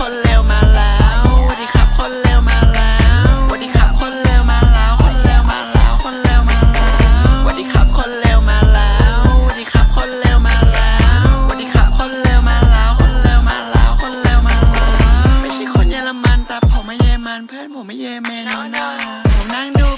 คนเร็วมาแล้ววันดีครับคนเร็วมาแล้วคนเร็วมาแล้วคนเร็วมาแล้ววันดีครับคนเร็วมาแล้ววันดีครับคนเร็วมาแล้วคนเร็วมาแล้วคนเร็วมาแล้วไม่ใช่คนเยอรมันแต่ผมไม่เยอรมันเพื่อนผมไม่เยอรมันผมนั่งดู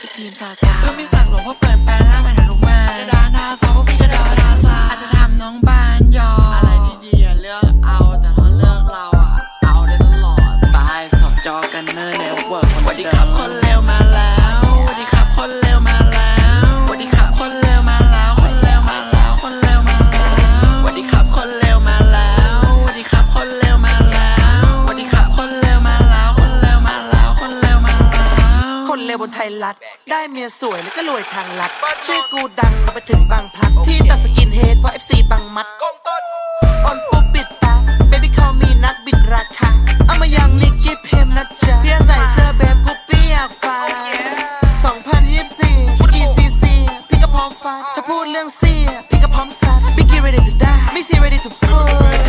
สกีมสากาพระม่สั่งหลวงพ่อเปิด นเลวบนไทยรัฐ ได้เมียสวยแล้วก็รวยทางลัด ชื่อกูดังไปถึงบางพลัด ที่ตัดสกินเฮดเพราะ FC บางมัดอ่อนปุ๊บปิดตา baby call me นักบิดราคา เอามายังนิกกี้เพมนะจ๊ะเพี่ใส่เสื้อแบบกุปปี้อยากฟ้า2024 GCC พี่ก็พร้อมฟ้าถ้าพูดเรื่องเสียพี่ก็พร้อมซัด Biggie ready to die ไม่ซี ready to fall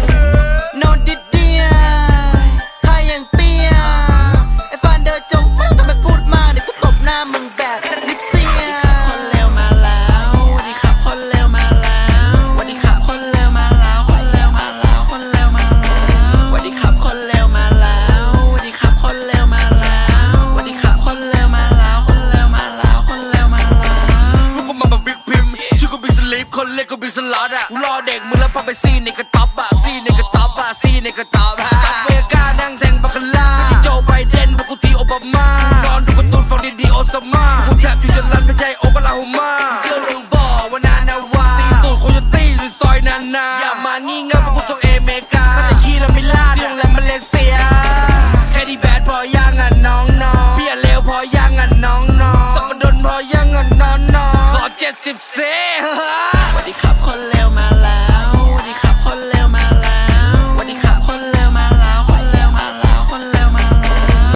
ล็กก็บิ๊กสล็อตอะกูรอเด็กมึงแล้วพาไปซีในกระต๊อบอะซีในกระต๊อบอะซีในกระต๊อบอะจัดเวก้านั่งแทงบัคคาร่าที่โจไบเดนพวกกูทีโอบามานอนดูการ์ตูนฟังดีๆโอซามากูแทบอยู่จะรันไม่ใช่โอกาลาโฮมาเรื่องเรื่องบอกว่านานาวาตีตูดโคโยตี้หรือซอยนานาอย่ามางี่เง่าพวกกูส่งเอเมกาถ้าจะขี้แล้วไม่ลาดที่โรงแรมมาเลเซียแค่ที่แบดพอยังอะน้องน้องเพี่อะเลวพอยังอะน้องน้องสมดนพอยังอะน้องน้องขอเจ็ดสิบเซส วัสดีครับคนเร็